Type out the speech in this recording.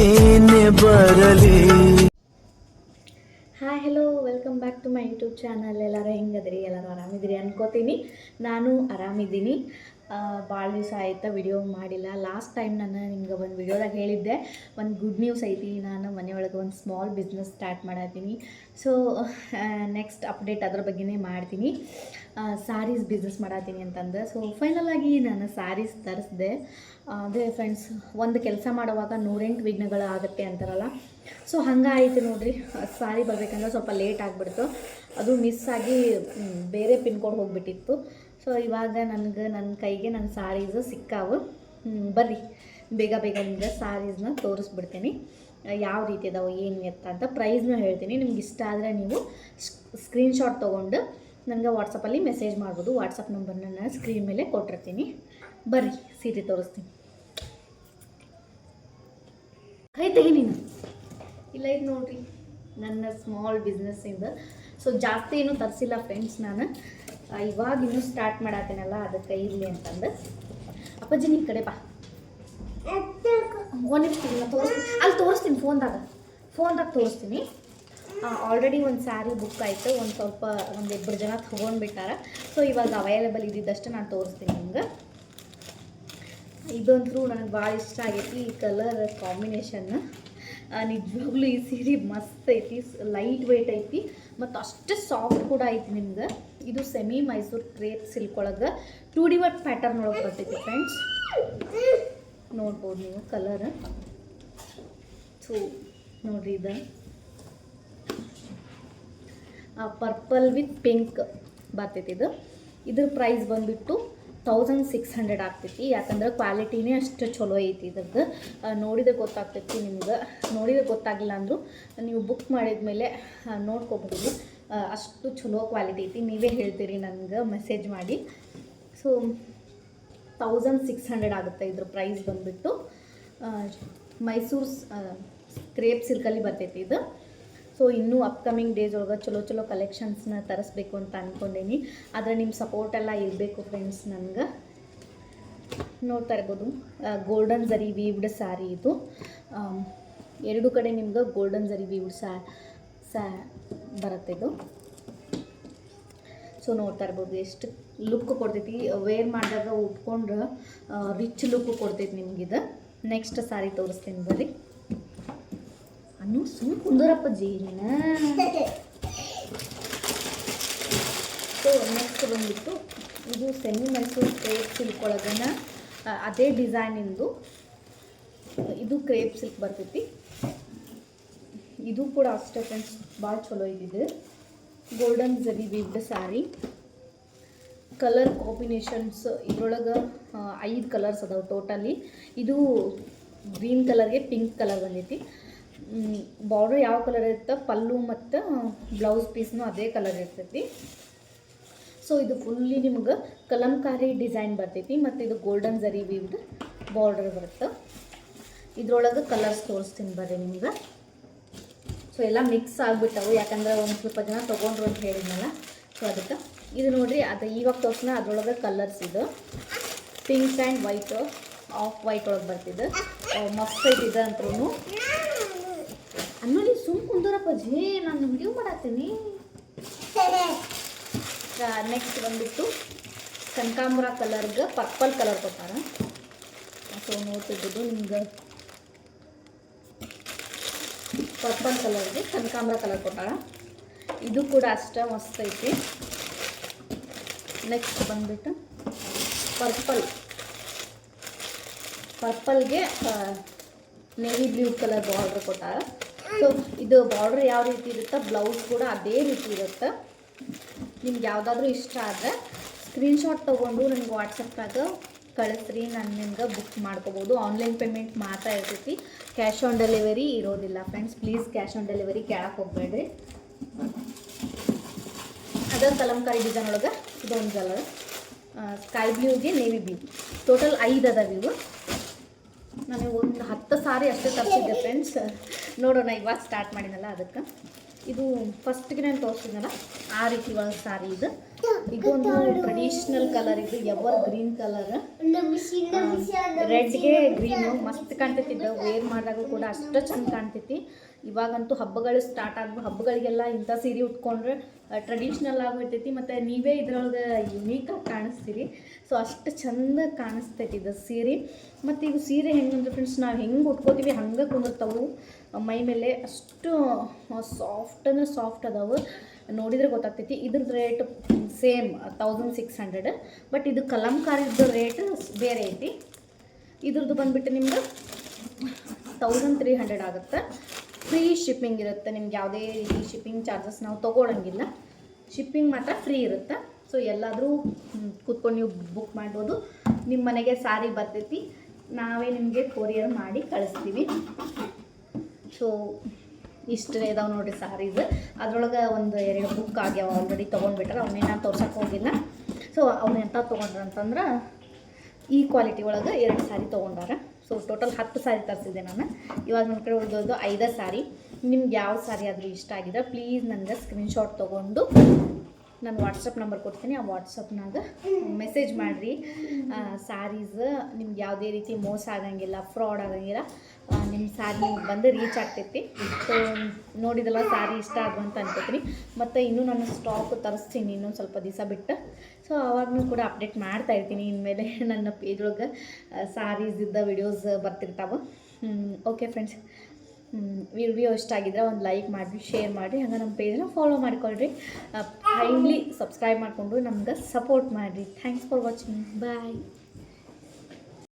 ಏನೇ ಬರಲಿ. Hi hello welcome back to my YouTube channel ಎಲ್ಲರೂ ಹೆಂಗದ್ರಿ? ಎಲ್ಲರೂ ಆರಾಮಿದ್ದೀರಿ ಅನ್ಕೋತೀನಿ. ನಾನು ಆರಾಮಿದ್ದೀನಿ. ಭಾಳ ದಿವಸ ಆಯ್ತಾ ವಿಡಿಯೋ ಮಾಡಿಲ್ಲ. ಲಾಸ್ಟ್ ಟೈಮ್ ನಾನು ನಿಮ್ಗೆ ಒಂದು ವಿಡಿಯೋದಾಗ ಹೇಳಿದ್ದೆ. ಒಂದು ಗುಡ್ ನ್ಯೂಸ್ ಐತಿ. ನಾನು ಮನೆಯೊಳಗೆ ಒಂದು ಸ್ಮಾಲ್ ಬಿಸ್ನೆಸ್ ಸ್ಟಾರ್ಟ್ ಮಾಡತ್ತೀನಿ ಸೊ ನೆಕ್ಸ್ಟ್ ಅಪ್ಡೇಟ್ ಅದ್ರ ಬಗ್ಗೆನೇ ಮಾಡ್ತೀನಿ. ಸಾರೀಸ್ ಬಿಸ್ನೆಸ್ ಮಾಡತ್ತೀನಿ ಅಂತಂದು. ಸೊ ಫೈನಲ್ ಆಗಿ ನಾನು ಸ್ಯಾರೀಸ್ ತರಿಸ್ದೆ. ಅದೇ ಫ್ರೆಂಡ್ಸ್ ಒಂದು ಕೆಲಸ ಮಾಡುವಾಗ ನೂರೆಂಟು ವಿಘ್ನಗಳು ಆಗುತ್ತೆ ಅಂತಾರಲ್ಲ? ಸೊ ಹಂಗಾಯಿತು ನೋಡಿರಿ. ಸಾರಿ ಬರಬೇಕಂದ್ರೆ ಸ್ವಲ್ಪ ಲೇಟ್ ಆಗಿಬಿಡ್ತು. ಅದು ಮಿಸ್ ಆಗಿ ಬೇರೆ ಪಿನ್ ಕೋಡ್ ಹೋಗಿಬಿಟ್ಟಿತ್ತು. ಸೊ ಇವಾಗ ನನಗೆ ನನ್ನ ಕೈಗೆ ನನ್ನ ಸ್ಯಾರೀಸು ಸಿಕ್ಕಾವು. ಬರ್ರಿ. ಬೇಗ ಬೇಗ ನಿಮ್ಗೆ ಸ್ಯಾರೀಸ್ನ ತೋರಿಸ್ಬಿಡ್ತೀನಿ. ಯಾವ ರೀತಿ ಇದಾವೆ ಏನು ಎತ್ತ ಅಂತ ಪ್ರೈಸ್ನೂ ಹೇಳ್ತೀನಿ. ನಿಮ್ಗೆ ಇಷ್ಟ ಆದರೆ ನೀವು ಸ್ಕ್ರೀನ್ಶಾಟ್ ತೊಗೊಂಡು ನನಗೆ ವಾಟ್ಸಪ್ಪಲ್ಲಿ ಮೆಸೇಜ್ ಮಾಡ್ಬೋದು. ವಾಟ್ಸಪ್ ನಂಬರ್ನ ನಾನು ಸ್ಕ್ರೀನ್ ಮೇಲೆ ಕೊಟ್ಟಿರ್ತೀನಿ. ಬರ್ರಿ ಸೀರೆ ತೋರಿಸ್ತೀನಿ. ಕೈ ತೆಗಿ ನೀನು. ಇಲ್ಲ ಇದು ನೋಡ್ರಿ. ನನ್ನ ಸ್ಮಾಲ್ ಬಿಸ್ನೆಸ್ಸಿಂದ ಸೊ ಜಾಸ್ತಿ ಏನು ತರಿಸಿಲ್ಲ ಫ್ರೆಂಡ್ಸ್ ನಾನು. ಇವಾಗ ಇನ್ನೂ ಸ್ಟಾರ್ಟ್ ಮಾಡತ್ತೇನಲ್ಲ ಅದಕ್ಕೆ ಇರಲಿ ಅಂತಂದು. ಅಪ್ಪಾಜಿ ನಿಮ್ಮ ಕಡೆ ಬಾ. ಫೋನ್ ಇಲ್ಲ ತೋರಿಸ್ತೀನಿ. ಅಲ್ಲಿ ತೋರಿಸ್ತೀನಿ ಫೋನ್ದಾಗ ಫೋನ್ದಾಗ ತೋರಿಸ್ತೀನಿ. ಆಲ್ರೆಡಿ ಒಂದು ಸ್ಯಾರಿ ಬುಕ್ ಆಯಿತು. ಒಂದು ಸ್ವಲ್ಪ ಒಂದು ಇಬ್ಬರು ಜನ ತೊಗೊಂಡ್ಬಿಟ್ಟಾರ ಸೊ ಇವಾಗ ಅವೈಲೇಬಲ್ ಇದ್ದಿದ್ದಷ್ಟು ನಾನು ತೋರಿಸ್ತೀನಿ ನಿಮ್ಗೆ. ಇದಂತೂ ನನಗೆ ಭಾಳ ಇಷ್ಟ ಆಗೈತಿ ಈ ಕಲರ್ ಕಾಂಬಿನೇಷನ್ ನಿಜವಾಗ್ಲೂ ಈ ಸೀರೆ ಮಸ್ತ್ ಐತಿ ಲೈಟ್ ವೆಯ್ಟ್ ಐತಿ, ಮತ್ತು ಅಷ್ಟು ಸಾಫ್ಟ್ ಕೂಡ ಐತಿ ನಿಮ್ಗೆ. ಇದು ಸೆಮಿ ಮೈಸೂರು ಕ್ರೇಪ್ ಸಿಲ್ಕ್ ಒಳಗೆ. ಟೂ ಡಿ ವರ್ಕ್ ಪ್ಯಾಟರ್ನ್ ಒಳಗೆ ಬರ್ತೈತಿ ಫ್ರೆಂಡ್ಸ್ ನೋಡ್ಬೋದು ನೀವು ಕಲರ್ ಸೊ ನೋಡ್ರಿ ಇದು. ಪರ್ಪಲ್ ವಿತ್ ಪಿಂಕ್ ಬರ್ತೈತಿ ಇದು. ಇದ್ರ ಪ್ರೈಸ್ ಬಂದುಬಿಟ್ಟು ತೌಸಂಡ್ ಸಿಕ್ಸ್ ಹಂಡ್ರೆಡ್ ಆಗ್ತೈತಿ. ಯಾಕಂದ್ರೆ ಕ್ವಾಲಿಟಿನೇ ಅಷ್ಟು ಚಲೋ ಐತಿ ಇದ್ರದ್ದು. ನೋಡಿದ್ರೆ ಗೊತ್ತಾಗ್ತೈತಿ ನಿಮ್ಗೆ. ನೋಡಿದ್ರೆ ಗೊತ್ತಾಗಿಲ್ಲ ಅಂದರೂ ನೀವು ಬುಕ್ ಮಾಡಿದ ಮೇಲೆ ನೋಡ್ಕೋಬಹುದು. ಅಷ್ಟು ಚಲೋ ಕ್ವಾಲಿಟಿ ಐತಿ. ನೀವೇ ಹೇಳ್ತೀರಿ ನನಗೆ ಮೆಸೇಜ್ ಮಾಡಿ. ಸೊ ತೌಸಂಡ್ ಸಿಕ್ಸ್ ಹಂಡ್ರೆಡ್ ಆಗುತ್ತೆ ಇದ್ರ ಪ್ರೈಸ್ ಬಂದುಬಿಟ್ಟು. ಮೈಸೂರು ಕ್ರೇಪ್ ಸಿಲ್ಕಲ್ಲಿ ಬರ್ತೈತಿ ಇದು. ಸೊ ಇನ್ನೂ ಅಪ್ಕಮಿಂಗ್ ಡೇಸ್ ಒಳಗೆ ಚಲೋ ಚಲೋ ಕಲೆಕ್ಷನ್ಸ್ನ ತರಿಸ್ಬೇಕು ಅಂತ ಅಂದ್ಕೊಂಡೀನಿ ಆದರೆ ನಿಮ್ಮ ಸಪೋರ್ಟ್ ಎಲ್ಲ ಇರಬೇಕು ಫ್ರೆಂಡ್ಸ್ ನನಗೆ. ನೋಡ್ತಾ ಇರ್ಬೋದು. ಗೋಲ್ಡನ್ ಜರಿ ವೀವ್ಡ್ ಸ್ಯಾರಿ ಇದು. ಎರಡು ಕಡೆ ನಿಮ್ಗೆ ಗೋಲ್ಡನ್ ಜರಿ ವೀವ್ಡ್ ಸ್ಯಾ ಸ್ಯಾ ಬರುತ್ತೆ ಇದು. ಸೊ ನೋಡ್ತಾ ಇರ್ಬೋದು ಎಷ್ಟು ಲುಕ್ ಕೊಡ್ತೈತಿ. ವೇರ್ ಮಾಡಿದಾಗ ಉಟ್ಕೊಂಡ್ರೆ ರಿಚ್ ಲುಕ್ ಕೊಡ್ತೈತಿ ಇದು ನೆಕ್ಸ್ಟ್ ಸಾರಿ ತೋರಿಸ್ತೀನಿ ಬರ್ರಿ. ಅನ್ನು ಸುಮ್ಮನೆ ಕುಂದೂರಪ್ಪ ಜೀನಿನ ಸೊ ನೆಕ್ಸ್ಟ್ ಬಂದ್ಬಿಟ್ಟು ಇದು ಸೆಮಿ ಮೈಸೂರು ಕ್ರೇಪ್ ಸಿಲ್ಕ್ ಒಳಗನ ಆ, ಅದೇ ಡಿಸೈನಿಂದು ಇದು. ಕ್ರೇಪ್ ಸಿಲ್ಕ್ ಬರ್ತೈತಿ. ಇದು ಕೂಡ ಅಷ್ಟೇ ಫ್ರೆಂಡ್ಸ್ ಭಾಳ ಚಲೋ ಇದಿದೆ ಗೋಲ್ಡನ್ ಜರಿ ಬಿದ್ದ ಸ್ಯಾರಿ ಕಲರ್ ಕಾಂಬಿನೇಷನ್ಸ್ ಇದ್ರೊಳಗೆ ಐದು ಕಲರ್ಸ್ ಅದಾವೆ ಟೋಟಲಿ ಇದು ಗ್ರೀನ್ ಕಲರ್ಗೆ ಪಿಂಕ್ ಕಲರ್ ಬಂದೈತಿ. ಬಾರ್ಡ್ರ್ ಯಾವ ಕಲರ್ ಇರುತ್ತೆ ಪಲ್ಲು ಮತ್ತು ಬ್ಲೌಸ್ ಪೀಸ್ನು ಅದೇ ಕಲರ್ ಇರ್ತೈತಿ. ಸೊ ಇದು ಫುಲ್ಲಿ ನಿಮ್ಗೆ ಕಲಂಕಾರಿ ಡಿಸೈನ್ ಬರ್ತೈತಿ ಮತ್ತು ಇದು ಗೋಲ್ಡನ್ ಜರಿ ವಿವ್ಡ್ ಬಾರ್ಡರ್ ಬರುತ್ತೆ. ಇದ್ರೊಳಗೆ ಕಲರ್ಸ್ ತೋರಿಸ್ತೀನಿ ಬರ್ರಿ ನಿಮ್ಗೆ. ಸೊ ಎಲ್ಲ ಮಿಕ್ಸ್ ಆಗಿಬಿಟ್ಟವು, ಯಾಕಂದ್ರೆ ಒಂದು ಸ್ವಲ್ಪ ಜನ ತೊಗೊಂಡ್ರು ಅಂತ ಹೇಳಿದ್ನಲ್ಲ. ಸೊ ಅದಕ್ಕೆ ಇದು ನೋಡಿರಿ, ಅದು ಇವಾಗ ತೋರಿಸ್ನ, ಅದರೊಳಗೆ ಕಲರ್ಸ್ ಇದು. Pink and white off white ಒಳಗೆ ಬರ್ತಿದ್ದು ಮಸ್ತ್ ನೀವು ಸುಮ್ ಕುಂದೂರಪ್ಪ ಜೇ ನಾನು ವಿಡಿಯೋ ಮಾಡತ್ತೀನಿ. ನೆಕ್ಸ್ಟ್ ಬಂದ್ಬಿಟ್ಟು ಕನಕಾಂಬ್ರ ಕಲರ್ಗೆ ಪರ್ಪಲ್ ಕಲರ್ ಕೊಟ್ಟಾರ. ಸೊ ನೋಡ್ತಿದ್ದು ನಿಮ್ಗೆ. ಪರ್ಪಲ್ ಕಲರ್ಗೆ ಕನಕಾಂಬ್ರ ಕಲರ್ ಕೊಟ್ಟಾರ. ಇದು ಕೂಡ ಅಷ್ಟೇ ಮಸ್ತ್ ಐತಿ. ನೆಕ್ಸ್ಟ್ ಬಂದ್ಬಿಟ್ಟು ಪರ್ಪಲ್ ಪರ್ಪಲ್ಗೆ ನೇವಿ ಬ್ಲೂ ಕಲರ್ ಬಾರ್ಡ್ರ್ ಕೊಟ್ಟಾರ. ಸೊ ಇದು ಬಾರ್ಡರ್ ಯಾವ ರೀತಿ ಇರುತ್ತೆ ಬ್ಲೌಸ್ ಕೂಡ ಅದೇ ರೀತಿ ಇರುತ್ತೆ. ನಿಮ್ಗೆ ಯಾವುದಾದ್ರೂ ಇಷ್ಟ ಆದರೆ ಸ್ಕ್ರೀನ್ಶಾಟ್ ತೊಗೊಂಡು ನನಗೆ ವಾಟ್ಸಪ್ನಾಗ ಕಳಿಸ್ರಿ, ನಾನು ನಿಮ್ಗೆ ಬುಕ್ ಮಾಡ್ಕೋಬೋದು. ಆನ್ಲೈನ್ ಪೇಮೆಂಟ್ ಮಾತ್ರ ಇರ್ತೈತಿ. ಕ್ಯಾಶ್ ಆನ್ ಡೆಲಿವರಿ ಇರೋದಿಲ್ಲ friends please cash on delivery ಕೇಳಕ್ಕೆ ಹೋಗ್ಬೇಡ್ರಿ. ಅದ ಕಲಂಕಾರಿ ಡಿಸೈನ್ ಒಳಗೆ ಇದೊಂದು ಕಲರ್ ಸ್ಕೈ ಬ್ಲೂಗೆ ನೇವಿ ಬ್ಲೂ ಟೋಟಲ್ ಐದು ಅದಾವ ಇವು. ನಾನು ಒಂದು ಹತ್ತು ಸಾರಿ ಅಷ್ಟೇ ತರಿಸಿದ್ದೆ ಫ್ರೆಂಡ್ಸ್ ನೋಡೋಣ, ಇವಾಗ ಸ್ಟಾರ್ಟ್ ಮಾಡಿನಲ್ಲ ಅದಕ್ಕೆ. ಇದು ಫಸ್ಟ್ಗೆ ನಾನು ತೋರಿಸಿದ್ನಲ್ಲ, ಆ ರೀತಿ ಒಂದು ಸಾರಿ ಇದು. ಇದೊಂದು ಟ್ರೆಡಿಷ್ನಲ್ ಕಲರ್ ಇದು ಎವರ್ ಗ್ರೀನ್ ಕಲರ್ ರೆಡ್ಗೆ ಗ್ರೀನು ಮಸ್ತ್ ಕಾಣ್ತೈತಿ, ಇದು ವೇರ್ ಮಾಡಿದಾಗ ಕೂಡ ಅಷ್ಟು ಚಂದ ಕಾಣ್ತೈತಿ. ಇವಾಗಂತೂ ಹಬ್ಬಗಳು ಸ್ಟಾರ್ಟ್ ಆಗ್ಬೋದು ಹಬ್ಬಗಳಿಗೆಲ್ಲ ಇಂಥ ಸೀರೆ ಉಟ್ಕೊಂಡ್ರೆ ಟ್ರೆಡಿಷ್ನಲ್ ಆಗಿರ್ತೈತಿ ಮತ್ತು ನೀವೇ ಇದ್ರೊಳಗೆ ಯುನೀಕಾಗಿ ಕಾಣಿಸ್ತೀರಿ. ಸೊ ಅಷ್ಟು ಚಂದ ಕಾಣಿಸ್ತೈತಿ ಇದು ಸೀರೆ. ಮತ್ತು ಈಗ ಸೀರೆ ಹೆಂಗಂದ್ರೆ ಫ್ರೆಂಡ್ಸ್ ನಾವು ಹೆಂಗೆ ಉಟ್ಕೋತೀವಿ, ಹಂಗೆ ಕುಂದಿರ್ತಾವು. ಮೈ ಮೇಲೆ ಅಷ್ಟು ಸಾಫ್ಟ್ ಅಂದ್ರೆ ಸಾಫ್ಟ್ ಅದಾವೆ. ನೋಡಿದರೆ ಗೊತ್ತಾಗ್ತೈತಿ ಇದ್ರದ್ದು rate same thousand six hundred but ಇದು ಕಲಂಕಾರಿದ್ದು ರೇಟ್ ಬೇರೆ ಐತಿ. ಇದ್ರದ್ದು ಬಂದುಬಿಟ್ಟು ನಿಮ್ಗೆ ತೌಸಂಡ್ ತ್ರೀ ಹಂಡ್ರೆಡ್ ಆಗುತ್ತೆ. ಫ್ರೀ ಶಿಪ್ಪಿಂಗ್ ಇರುತ್ತೆ, ನಿಮ್ಗೆ ಯಾವುದೇ ರೀತಿ ಶಿಪ್ಪಿಂಗ್ ಚಾರ್ಜಸ್ ನಾವು ತೊಗೊಳಂಗಿಲ್ಲ. ಶಿಪ್ಪಿಂಗ್ ಮಾತ್ರ ಫ್ರೀ ಇರುತ್ತೆ. ಸೊ ಎಲ್ಲಾದರೂ ಕೂತ್ಕೊಂಡು ನೀವು ಬುಕ್ ಮಾಡ್ಬೋದು. ನಿಮ್ಮ ಮನೆಗೆ ಸಾರಿ ಬರ್ತೈತಿ. ನಾವೇ ನಿಮಗೆ ಕೊರಿಯರ್ ಮಾಡಿ ಕಳಿಸ್ತೀವಿ. ಸೊ ಇಷ್ಟು ಇದಾವೆ ನೋಡಿರಿ ಸಾರೀಸ್ ಅದ್ರೊಳಗೆ ಒಂದು ಎರಡು ಬುಕ್ ಆಗ್ಯಾವ ಆಲ್ರೆಡಿ ತೊಗೊಂಡ್ಬಿಟ್ರೆ ಅವನ್ನೇನ ತೋರ್ಸಕ್ಕೆ ಹೋಗಿಲ್ಲ. ಸೊ ಅವನ್ನೆಂಥ ತೊಗೊಂಡ್ರ ಅಂತಂದ್ರೆ ಈ ಕ್ವಾಲಿಟಿ ಒಳಗೆ ಎರಡು ಸಾರಿ ತೊಗೊಂಡಾರ. ಸೊ ಟೋಟಲ್ ಹತ್ತು ಸಾರಿ ತರಿಸಿದೆ ನಾನು. ಇವಾಗ ನನ್ನ ಕಡೆ ಉಳಿದೋದು ಐದು ಸಾರಿ ನಿಮ್ಗೆ ಯಾವ ಸಾರಿ ಆದರೂ ಇಷ್ಟ ಆಗಿದೆ ಪ್ಲೀಸ್ ನನಗೆ ಸ್ಕ್ರೀನ್ಶಾಟ್ ತೊಗೊಂಡು ನಾನು ವಾಟ್ಸಪ್ ನಂಬರ್ ಕೊಡ್ತೀನಿ, ಆ ವಾಟ್ಸಪ್ನಾಗ ಮೆಸೇಜ್ ಮಾಡಿರಿ. ಸ್ಯಾರೀಸ್ ನಿಮ್ಗೆ ಯಾವುದೇ ರೀತಿ ಮೋಸ ಆಗಂಗಿಲ್ಲ ಫ್ರಾಡ್ ಆಗಂಗಿಲ್ಲ ನಿಮ್ಮ ಸ್ಯಾರಿ ನಿಮ್ಗೆ ಬಂದು ರೀಚ್ ಆಗ್ತೈತಿ. ಸೊ ನೋಡಿದಲ್ಲ ಸ್ಯಾರಿ ಇಷ್ಟ ಆಗುವ ಅಂತ ಅನ್ಕೋತೀನಿ. ಮತ್ತು ಇನ್ನೂ ನಾನು ಸ್ಟಾಕ್ ತರಿಸ್ತೀನಿ, ಇನ್ನೊಂದು ಸ್ವಲ್ಪ ದಿವಸ ಬಿಟ್ಟು. ಸೊ ಅವಾಗೂ ಕೂಡ ಅಪ್ಡೇಟ್ ಮಾಡ್ತಾ ಇರ್ತೀನಿ. ಇನ್ಮೇಲೆ ನನ್ನ ಪೇಜ್ ಒಳಗೆ ಸ್ಯಾರೀಸ್ ಇದ್ದ ವಿಡಿಯೋಸ್ ಬರ್ತಿರ್ತಾವೆ. ಓಕೆ ಫ್ರೆಂಡ್ಸ್ ವಿಡಿಯೋ ಇಷ್ಟ ಆಗಿದ್ರೆ ಒಂದು ಲೈಕ್ ಮಾಡಿರಿ ಶೇರ್ ಮಾಡಿರಿ. ಹಂಗೆ ನಮ್ಮ ಪೇಜನ್ನ ಫಾಲೋ ಮಾಡ್ಕೊಳ್ರಿ. ಕೈಂಡ್ಲಿ ಸಬ್ಸ್ಕ್ರೈಬ್ ಮಾಡಿಕೊಂಡು ನಮ್ಗೆ ಸಪೋರ್ಟ್ ಮಾಡಿರಿ. Thanks for watching bye